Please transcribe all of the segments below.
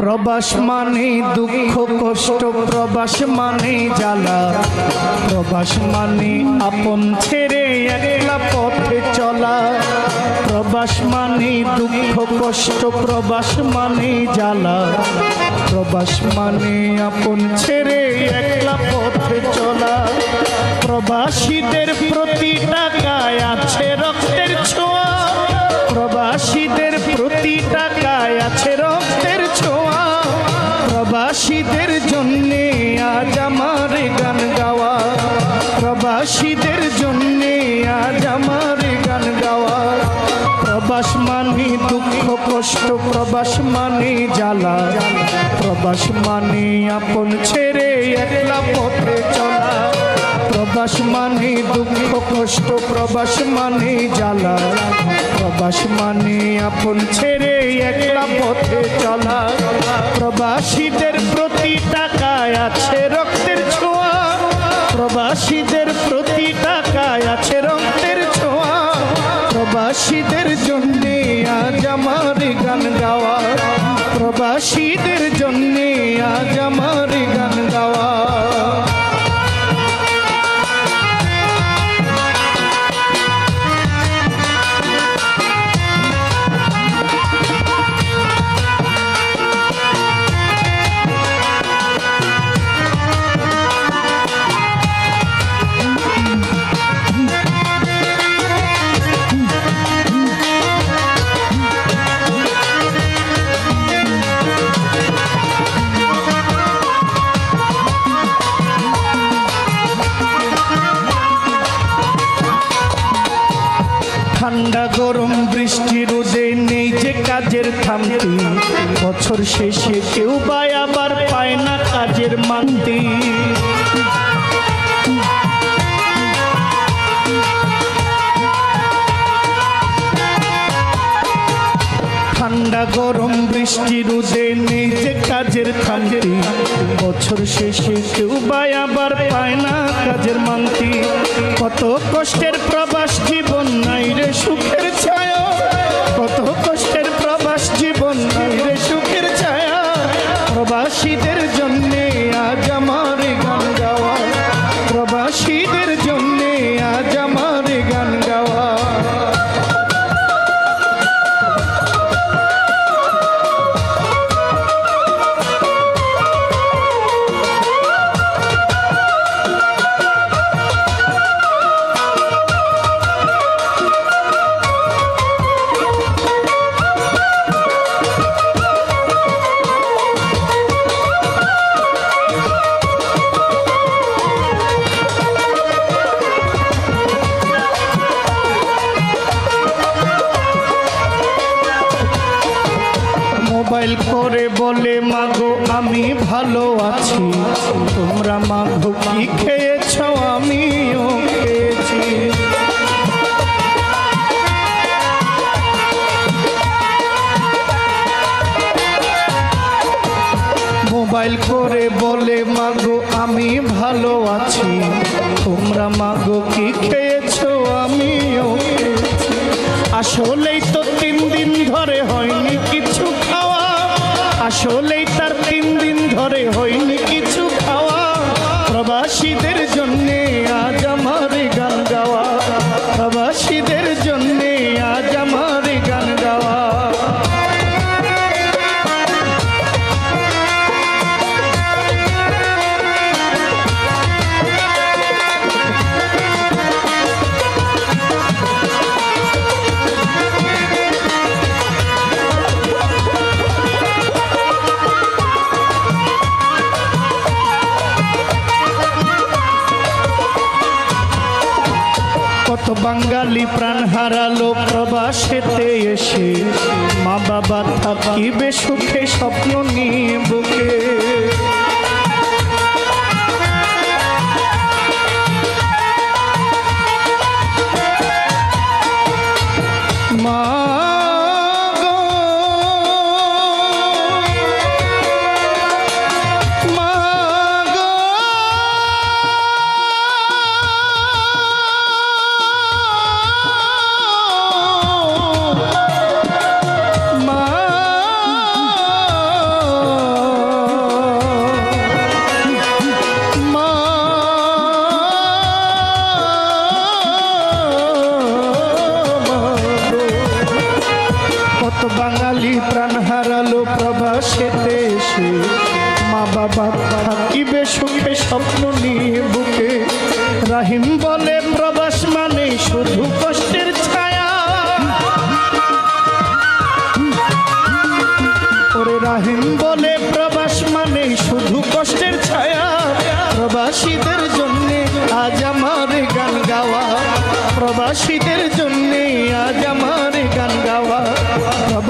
প্রবাস মানে দুঃখ, কষ্ট, প্রবাস মানে জ্বালা। প্রবাস মানে আপন ছেড়ে একলা পথে চলা। প্রবাস মানে দুঃখ, কষ্ট, প্রবাস মানে জ্বালা। প্রবাস মানে আপন ছেড়ে একলা পথে চলা। প্রবাসীদের প্রতি টাকায় আছে রক্তের প্রবাসীদের জন্যে আজ আমার গান গাওয়া। প্রবাস মানে দুঃখ, কষ্ট, প্রবাস মানে জ্বালা। প্রবাস মানে আপন ছেড়ে একলা পথে চলা। প্রবাস মানে দুঃখ, কষ্ট, প্রবাস মানে জ্বালা। প্রবাস মানে আপন ছেড়ে একলা পথে চলা। প্রবাসীদের প্রতি প্রবাসীদের জন্যে আজ আমার ঠান্ডা গরম, বৃষ্টি রোদে নেই যে কাজের থামতি। বছর শেষে কেউ বা আবার পায় না কাজের মান্তি। ঠান্ডা গরম বৃষ্টি রোদে নিজে কাজের থামতি বছর শেষে কেউ বাই আবার পায় না কাজের মানতি। কত কষ্টের প্রবাস, জীবন নাই রে সুখের ছায়া। মোবাইল করে বলে, মাগো, আমি ভালো আছি। তোমরা মাগো, কি খেয়েছ? খেয়েছি। মোবাইল করে বলে, মাগো, আমি ভালো আছি। তোমরা মাগো, কি খেয়েছো? আমিও আসলেই তো তিন দিন ধরে হয়নি খাওয়া আসলেই তার তিন দিন ধরে হয়নি কিছু খাওয়া। প্রবাসীদের কত বাঙালি প্রাণ হারালো প্রবাসেতে এসে। মা বাবা থাকিবে সুখে স্বপ্ন নিয়ে বুকে। প্রবাসেতে এসে মা বাবা থাকিবে সুখে স্বপ্ন নিয়ে বুকে। রাহিম বলে, প্রবাস মানে শুধু কষ্টের ছায়া। ওরে রাহিম বলে, প্রবাস মানে শুধু কষ্টের ছায়া। প্রবাসীদের জন্য আজ আমার গান গাওয়া। প্রবাসীদের জন্যে আজ আমার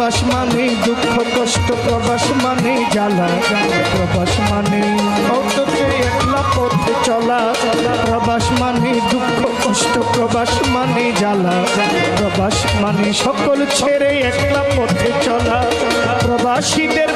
প্রবাস মানে দুঃখ, কষ্ট, প্রবাস মানে জ্বালা প্রবাস মানে একলা পথে চলা প্রবাস মানে দুঃখ, কষ্ট, প্রবাস মানে জ্বালা প্রবাস মানে সকল ছেড়ে একলা পথে চলা প্রবাসীদের